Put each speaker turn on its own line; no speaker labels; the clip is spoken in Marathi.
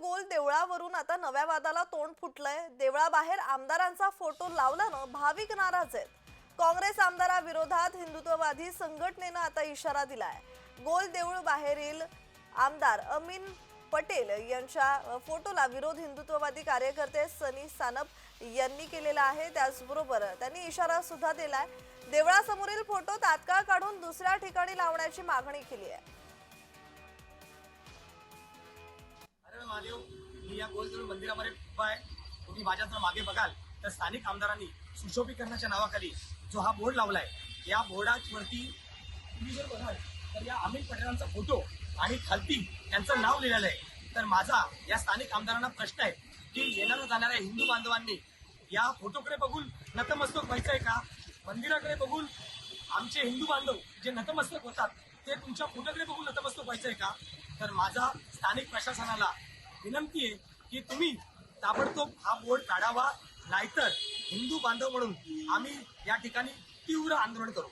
गोल देवळावरून आता नव्या वादाला तोंड फुटलंय. देवळाबाहेर आमदारांचा फोटो लावल्यानं भाविक नाराज आहेत. काँग्रेस आमदाराविरोधात हिंदुत्ववादी संघटनेनं आता इशारा दिलाय. गोल देऊळ बाहेरील आमदार अमीन पटेल यांच्या फोटोला विरोध हिंदुत्ववादी कार्यकर्ते सनी सानप यांनी केलेला आहे. त्याचबरोबर त्यांनी इशारा सुद्धा दिलाय. देवळासमोरील फोटो तात्काळ काढून दुसऱ्या ठिकाणी लावण्याची मागणी केली आहे.
मी या गोलदेव मंदिरामध्ये उभा आहे. तुम्ही माझ्या जर मागे बघाल. तर स्थानिक आमदारांनी सुशोभीकरणाच्या नावाखाली जो हा बोर्ड लावलाय या बोर्डावरती तुम्ही जर बघाल तर या अमित पटेलांचा फोटो आणि खालती यांचं नाव लिहिलेलं आहे. तर माझा या स्थानिक आमदारांना प्रश्न आहे की येणाऱ्या जाणाऱ्या हिंदू बांधवांनी या फोटोकडे बघून नतमस्तक व्हायचं आहे का? मंदिराकडे बघून आमचे हिंदू बांधव जे नतमस्तक होतात ते तुमच्या फोटोकडे बघून नतमस्तक व्हायचं आहे का? तर माझा स्थानिक प्रशासनाला विनंती आहे की तुम्ही ताबडतोब हा बोर्ड काढावा नाहीतर हिंदू बांधव म्हणून आम्ही या ठिकाणी तीव्र आंदोलन करू.